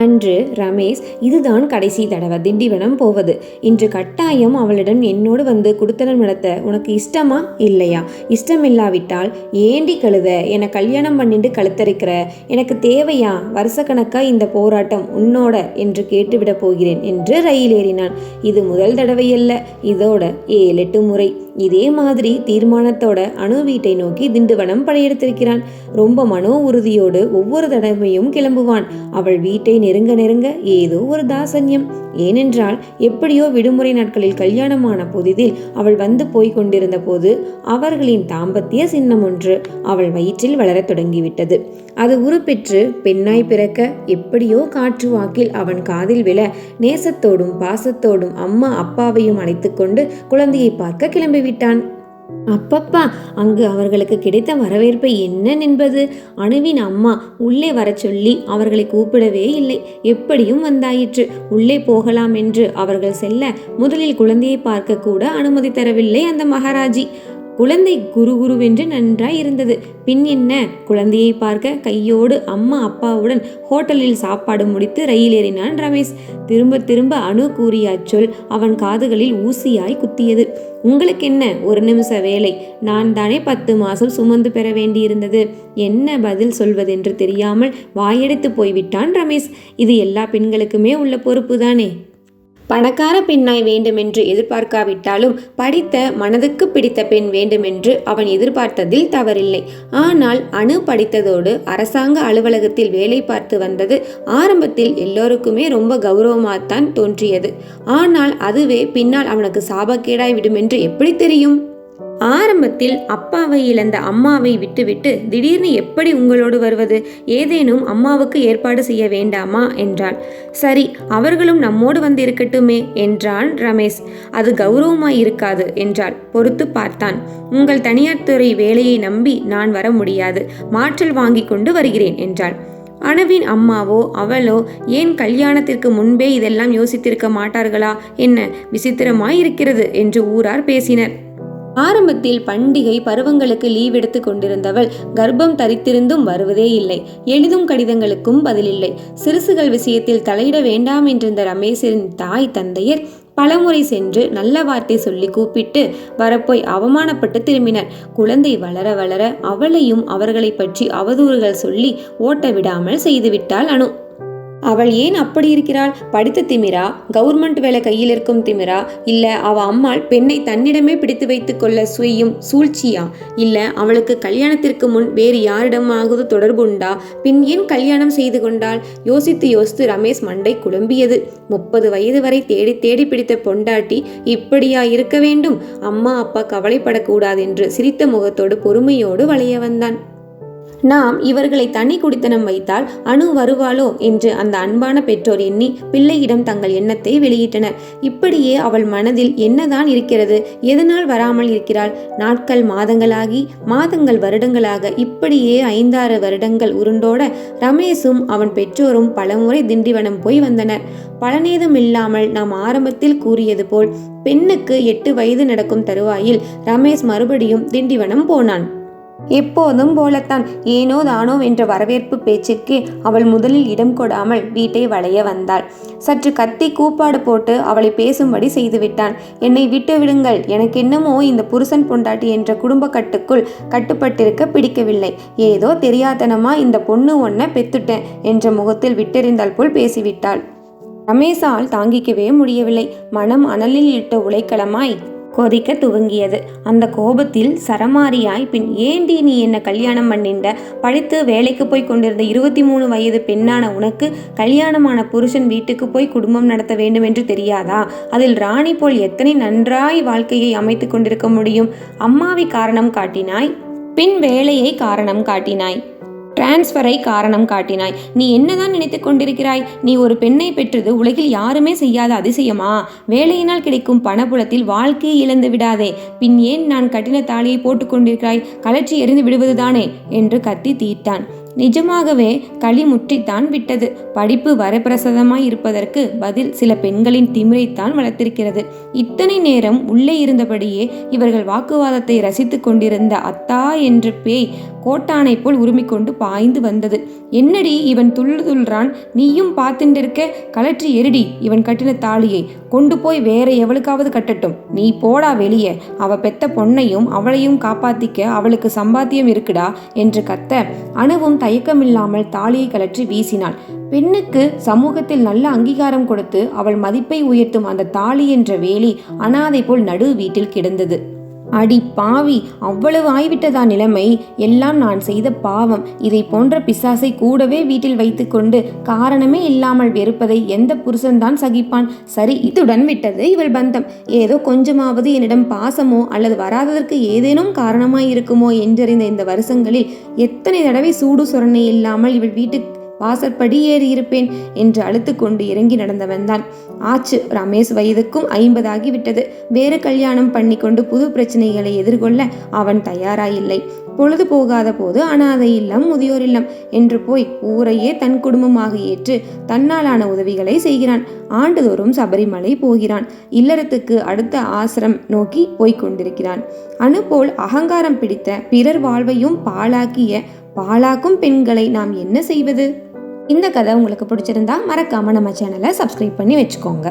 அன்று ரமேஷ் இதுதான் கடைசி தடவை திண்டிவனம் போவது. இன்று கட்டாயம் அவளிடம் என்னோடு வந்து குடுத்தனம் நடத்த உனக்கு இஷ்டமா இல்லையா? இஷ்டமில்லாவிட்டால் ஏண்டி கழுத? என கல்யாணம் பண்ணிட்டு கழுத்தரிக்கிற எனக்கு தேவையா? வருஷக்கணக்கா இந்த போராட்டம் உன்னோட? என்று கேட்டுவிடப் போகிறேன் என்று ரயில் ஏறினான். இது முதல் தடவையல்ல. இதோட ஏழு எட்டு முறை. இதே மாதிரி தீர்மானத்தோட அணு வீட்டை நோக்கி திண்டுவனம் படையெடுத்திருக்கிறான். ரொம்ப மனோ உறுதியோடு ஒவ்வொரு தடவையும் கிளம்புவான். அவள் வீட்டை நெருங்க நெருங்க ஏதோ ஒரு தாசன்யம். ஏனென்றால் எப்படியோ விடுமுறை நாட்களில் கல்யாணமான புதிதில் அவள் வந்து போய் கொண்டிருந்த போது அவர்களின் தாம்பத்திய சின்னம் ஒன்று அவள் வயிற்றில் வளரத் தொடங்கிவிட்டது. அது உருப்பெற்று பெண்ணாய் பிறக்க எப்படியோ காற்று வாக்கில் அவன் காதில் விழ நேசத்தோடும் பாசத்தோடும் அம்மா அப்பாவையும் அழைத்துக்கொண்டு குழந்தையை பார்க்க கிளம்பி போய்விட்டான். அப்பப்பா அங்கு அவர்களுக்கு கிடைத்த வரவேற்பை என்ன என்பது அணுவின் அம்மா உள்ளே வரச் சொல்லி அவர்களை கூப்பிடவே இல்லை. எப்படியும் வந்தாயிற்று. உள்ளே போகலாம் என்று அவர்கள் செல்ல முதலில் குழந்தையை பார்க்க கூட அனுமதி தரவில்லை அந்த மகாராஜி. குழந்தை குரு குருவென்று நன்றாய் இருந்தது பின் என்ன? குழந்தையை பார்க்க கையோடு அம்மா அப்பாவுடன் ஹோட்டலில் சாப்பாடு முடித்து ரயில் ஏறினான் ரமேஷ். திரும்ப திரும்ப அணு கூறிய அச்சொல் அவன் காதுகளில் ஊசியாய் குத்தியது. உங்களுக்கு என்ன ஒரு நிமிஷ வேலை. நான் தானே பத்து மாசம் சுமந்து பெற வேண்டியிருந்தது. என்ன பதில் சொல்வதென்று தெரியாமல் வாயெடுத்து போய்விட்டான் ரமேஷ். இது எல்லா பெண்களுக்குமே உள்ள பொறுப்பு தானே பணக்கார பெண்ணாய் வேண்டுமென்று எதிர்பார்க்காவிட்டாலும் படித்த மனதுக்கு பிடித்த பெண் வேண்டுமென்று அவன் எதிர்பார்த்ததில் தவறில்லை. ஆனால் அணு படித்ததோடு அரசாங்க அலுவலகத்தில் வேலை பார்த்து வந்தது ஆரம்பத்தில் எல்லோருக்குமே ரொம்ப கௌரவமாகத்தான் தோன்றியது. ஆனால் அதுவே பின்னால் அவனுக்கு சாபக்கேடாய் விடுமென்று எப்படி தெரியும்? ஆரம்பத்தில் அப்பாவை இழந்த அம்மாவை விட்டுவிட்டு திடீர்னு எப்படி உங்களோடு வருவது? ஏதேனும் அம்மாவுக்கு ஏற்பாடு செய்ய வேண்டாமா? என்றாள். சரி அவர்களும் நம்மோடு வந்து இருக்கட்டுமே என்றான் ரமேஷ். அது கௌரவமாய் இருக்காது என்றாள். பொறுத்து பார்த்தான். உங்கள் தனியார் துறை வேலையை நம்பி நான் வர முடியாது. மாற்றல் வாங்கி கொண்டு வருகிறேன் என்றாள். அணுவின் அம்மாவோ அவளோ ஏன் கல்யாணத்திற்கு முன்பே இதெல்லாம் யோசித்திருக்க மாட்டார்களா? என்ன விசித்திரமாய் இருக்கிறது என்று ஊரார் பேசினர். ஆரம்பத்தில் பண்டிகை பருவங்களுக்கு லீவ் எடுத்து கொண்டிருந்தவள் கர்ப்பம் தரித்திருந்தும் வருவதே இல்லை. எழுதும் கடிதங்களுக்கும் பதிலில்லை. சிறுசுகள் விஷயத்தில் தலையிட வேண்டாம் என்றிருந்த ரமேஷின் தாய் தந்தையர் பலமுறை சென்று நல்ல வார்த்தை சொல்லி கூப்பிட்டு வரப்போய் அவமானப்பட்டு திரும்பினர். குழந்தை வளர வளர அவளையும் அவர்களை பற்றி அவதூறுகள் சொல்லி ஓட்ட விடாமல் செய்துவிட்டாள் அனு. அவள் ஏன் அப்படி இருக்கிறாள்? படித்த திமிரா? கவர்மெண்ட் வேலை கையில் இருக்கும் திமிரா? இல்ல அவ அம்மாள் பெண்ணை தன்னிடமே பிடித்து வைத்துக் கொள்ள சுயும் சூழ்ச்சியா? இல்ல அவளுக்கு கல்யாணத்திற்கு முன் வேறு யாரிடமாவது தொடர்புண்டா பின் ஏன் கல்யாணம் செய்து கொண்டாள்? யோசித்து யோசித்து ரமேஷ் மண்டை குழம்பியது முப்பது வயது வரை தேடி தேடி பிடித்த பொண்டாட்டி இப்படியா இருக்க வேண்டும்? அம்மா அப்பா கவலைப்படக்கூடாது என்று சிரித்த முகத்தோடு பொறுமையோடு வளைய வந்தான் நாம் இவர்களை தனி குடித்தனம் வைத்தால் அணு வருவாளோ என்று அந்த அன்பான பெற்றோர் எண்ணி பிள்ளையிடம் தங்கள் எண்ணத்தை வெளியிட்டனர். இப்படியே அவள் மனதில் என்னதான் இருக்கிறது? எதனால் வராமல் இருக்கிறாள்? நாட்கள் மாதங்களாகி மாதங்கள் வருடங்களாக இப்படியே ஐந்தாறு வருடங்கள் உருண்டோட ரமேஷும் அவன் பெற்றோரும் பலமுறை திண்டிவனம் போய் வந்தனர். பலனேதும் இல்லாமல் நாம் ஆரம்பத்தில் கூறியது போல் பெண்ணுக்கு எட்டு வயது நடக்கும் தருவாயில் ரமேஷ் மறுபடியும் திண்டிவனம் போனான். எப்போதும் போலத்தான். ஏனோ தானோ என்ற வரவேற்பு பேச்சுக்கு அவள் முதலில் இடம் கொடாமல் வீட்டை வளைய வந்தாள். சற்று கத்தி கூப்பாடு போட்டு அவளை பேசும்படி செய்துவிட்டான். என்னை விட்டு விடுங்கள். எனக்கு என்னமோ இந்த புருஷன் பொண்டாட்டி என்ற குடும்ப கட்டுக்குள் கட்டுப்பட்டிருக்க பிடிக்கவில்லை. ஏதோ தெரியாதனமா இந்த பொண்ணு ஒன்ன பெத்துட்டேன் என்ற முகத்தில் விட்டெறிந்தால் போல் பேசிவிட்டாள். ரமேஷால் தாங்கிக்கவே முடியவில்லை. மனம் அனலில் இட்ட உலைக்களமாய் கொதிக்க துவங்கியது. அந்த கோபத்தில் சரமாரியாய் பின் ஏண்டி நீ என்னை கல்யாணம் பண்ணிண்ட? படித்து வேலைக்கு போய் கொண்டிருந்த இருபத்தி மூணு வயது பெண்ணான உனக்கு கல்யாணமான புருஷன் வீட்டுக்கு போய் குடும்பம் நடத்த வேண்டும் என்று தெரியாதா? அதில் ராணி போல் எத்தனை நன்றாய் வாழ்க்கையை அமைத்து கொண்டிருக்க முடியும்? அம்மாவை காரணம் காட்டினாய். பின் வேலையை காரணம் காட்டினாய். டிரான்ஸ்ஃபரை காரணம் காட்டினாய். நீ என்னதான் நினைத்து கொண்டிருக்கிறாய்? நீ ஒரு பெண்ணை பெற்றது உலகில் யாருமே செய்யாத அதிசயமா? வேலையினால் கிடைக்கும் பணபுலத்தில் வாழ்க்கையை இழந்து விடாதே. பின் ஏன் நான் கட்டின தாலியை போட்டுக் கொண்டிருக்கிறாய்? கலற்றி எறிந்து விடுவதுதானே? என்று கத்தி தீர்த்தான். நிஜமாகவே களி முற்றித்தான் விட்டது. படிப்பு வரப்பிரசாதமாய் இருப்பதற்கு பதில் சில பெண்களின் திமிரைத்தான் வளர்த்திருக்கிறது. இத்தனை நேரம் உள்ளே இருந்தபடியே இவர்கள் வாக்குவாதத்தை ரசித்துக் கொண்டிருந்த அத்தா என்ற பேய் கோட்டானை போல் உருமிக்கொண்டு பாய்ந்து வந்தது. என்னடி இவன் துள்ளு துள்றான் நீயும் பார்த்துட்டிருக்க கலற்றி எரிடி இவன் கட்டின தாலியை. கொண்டு போய் வேற எவளுக்காவது கட்டட்டும். நீ போடா வெளியே. அவ பெத்த பொண்ணையும் அவளையும் காப்பாத்திக்க அவளுக்கு சம்பாத்தியம் இருக்குடா? என்று கத்த அணுவும் தயக்கமில்லாமல் தாலியை கலற்றி வீசினாள். பெண்ணுக்கு சமூகத்தில் நல்ல அங்கீகாரம் கொடுத்து அவள் மதிப்பை உயர்த்தும் அந்த தாலி என்ற வேலி அனாதை போல் நடு வீட்டில் கிடந்தது. அடி பாவி அவ்வளவு ஆய்விட்டதா நிலைமை? எல்லாம் நான் செய்த பாவம். இதை போன்ற பிசாசை கூடவே வீட்டில் வைத்துக்கொண்டு காரணமே இல்லாமல் வெறுப்பதை எந்த புருஷன்தான் சகிப்பான்? சரி இத்துடன் விட்டது இவள் பந்தம். ஏதோ கொஞ்சமாவது என்னிடம் பாசமோ அல்லது வராததற்கு ஏதேனும் காரணமாய் இருக்குமோ என்றறிந்த இந்த வருஷங்களில் எத்தனை தடவை சூடு சொரணை இல்லாமல் இவள் வீட்டுக்கு வாசற்படி ஏறி இருப்பேன் என்று அழுத்து கொண்டு இறங்கி நடந்தவன்தான். ஆச்சு ரமேஷ் வயதுக்கும் ஐம்பதாகிவிட்டது. வேறு கல்யாணம் பண்ணி கொண்டு புது பிரச்சனைகளை எதிர்கொள்ள அவன் தயாராயில்லை. பொழுது போகாத போது அனாதை இல்லம் முதியோர் இல்லம் என்று போய் ஊரையே தன் குடும்பமாக ஏற்று தன்னாலான உதவிகளை செய்கிறான். ஆண்டுதோறும் சபரிமலை போகிறான். இல்லறத்துக்கு அடுத்த ஆசிரம் நோக்கி போய்கொண்டிருக்கிறான் அனுபோல் அகங்காரம் பிடித்த பிறர் வாழ்வையும் பாழாக்கிய பாழாக்கும் பெண்களை நாம் என்ன செய்வது? இந்த கதை உங்களுக்கு பிடிச்சிருந்தா மறக்காம நம்ம சேனலை சப்ஸ்கிரைப் பண்ணி வச்சுக்கோங்க.